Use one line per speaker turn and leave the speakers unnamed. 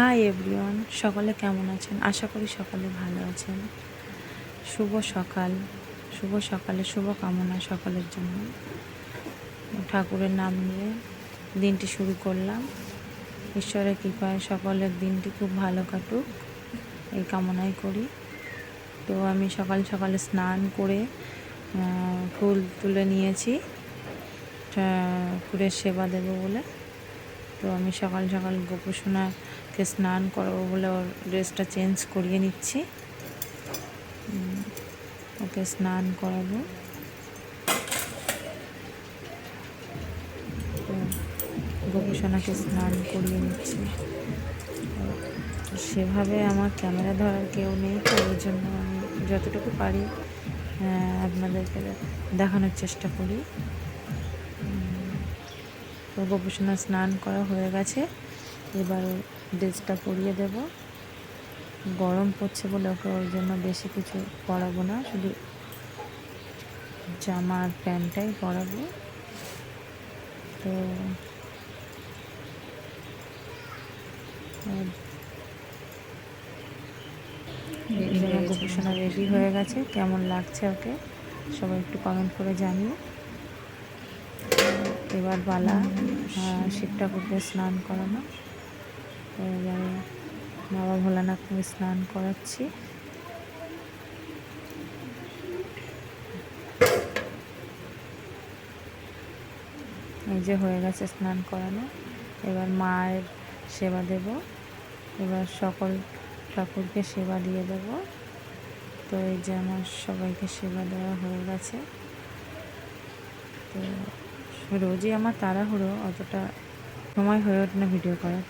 Hi everyone সকলে কেমন আছেন? আশা করি সকলে ভালো আছেন। শুভ সকাল। শুভ সকালে শুভ কামনা সকলের জন্য। ঠাকুরের নাম নিয়ে দিনটি শুরু করলাম। ঈশ্বরের কৃপায় সকলের দিনটি খুব ভালো কাটুক। এই কামনাই করি। তো আমি সকাল সকালে স্নান করে ফুল তুলে নিয়েছি। ঠাকুরের সেবা দেবো বলে। তো আমি সকাল সকাল গোপসোনাকে স্নান করাবো বলে ওর ড্রেসটা চেঞ্জ করিয়ে নিচ্ছি। ওকে স্নান করাবো। গোপসোনাকে স্নান করিয়ে নিচ্ছি। সেভাবে আমার ক্যামেরা ধরার কেউ নেই, তো ওই জন্য আমি যতটুকু পারি আপনাদেরকে দেখানোর চেষ্টা করি। তো স্নান করা হয়ে গেছে। এবার ড্রেসটা পরিয়ে দেব। গরম পড়ছে বলে ওকে ওই জন্য বেশি কিছু পরাবো না শুধু জামা আর প্যান্টটাই পরাবো। তো গোপসোনা রেডি হয়ে গেছে। কেমন লাগছে ওকে সবাই একটু কমেন্ট করে জানিয়ে এবার বালা আহ, শিব ঠাকুরকে স্নান করানো। তো এবারে বাবা ভোলানাথকে স্নান করাচ্ছি। এই যে হয়ে গেছে স্নান করানো। এবার মায়ের সেবা দেব। এবার সকল ঠাকুরকে সেবা দিয়ে দেব। তো এই যে আমার সবাইকে সেবা দেওয়া হয়ে গেছে। তো রোজই আমার তাড়াহুড়ো, অতটা সময় হয়ে ওঠে না ভিডিও করার।